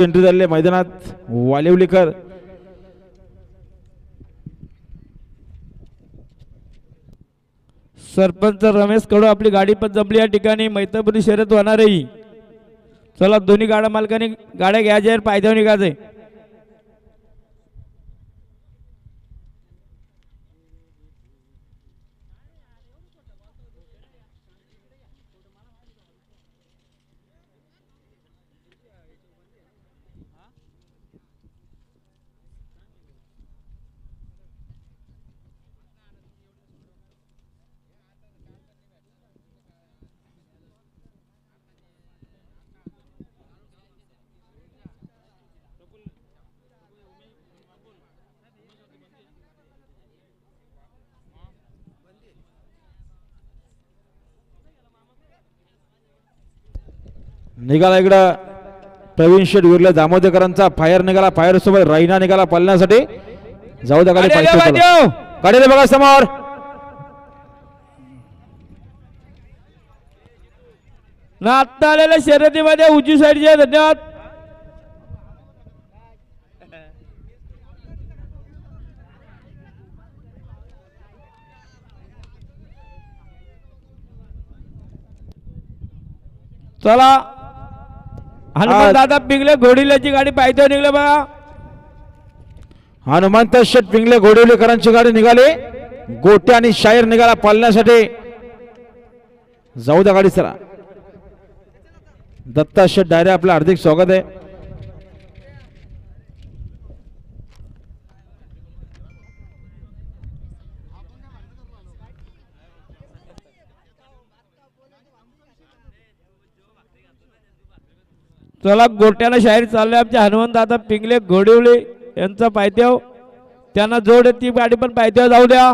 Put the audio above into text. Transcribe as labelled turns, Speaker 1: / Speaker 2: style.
Speaker 1: Entry झालेले मैदानात. वालिवलीकर.
Speaker 2: सरपंच रमेश कडू आपली गाडी पण जमली या ठिकाणी. मैत्रपुरी शर्यत होणार आहे चला दोन्ही गाड्या मालकाने गाड्या घ्यायच्या पायद्यावर पायथ्यावर
Speaker 1: निघाला इकडं. प्रवीण शेठ विरले दामोदकरांचा फायर निघाला फायर सोबत रायना निघाला पळण्यासाठी. जाऊ द्या. गाडीला बघा समोर.
Speaker 2: आत्ता आलेल्या शर्यतीमध्ये उजवी साईडचे धन्यवाद. चला. हनुमान दादा पिंगले घोडील्याची गाडी पायथ्यावर निघले बघा.
Speaker 1: हनुमंत शेठ पिंगले घोडवलेकरांची गाडी निघाली. गोट्या आणि शायर निघाला पालण्यासाठी. जाऊ द्या गाडी सरा दत्ता शेठ डायरे आपलं हार्दिक स्वागत आहे.
Speaker 2: चला गोट्याला शाहीर चालले आमचे हनुमान दादा पिंगले घोडिवले यांचा पायथ्याव त्यांना जोड ती गाडी पण पायथ्यावर जाऊ द्या.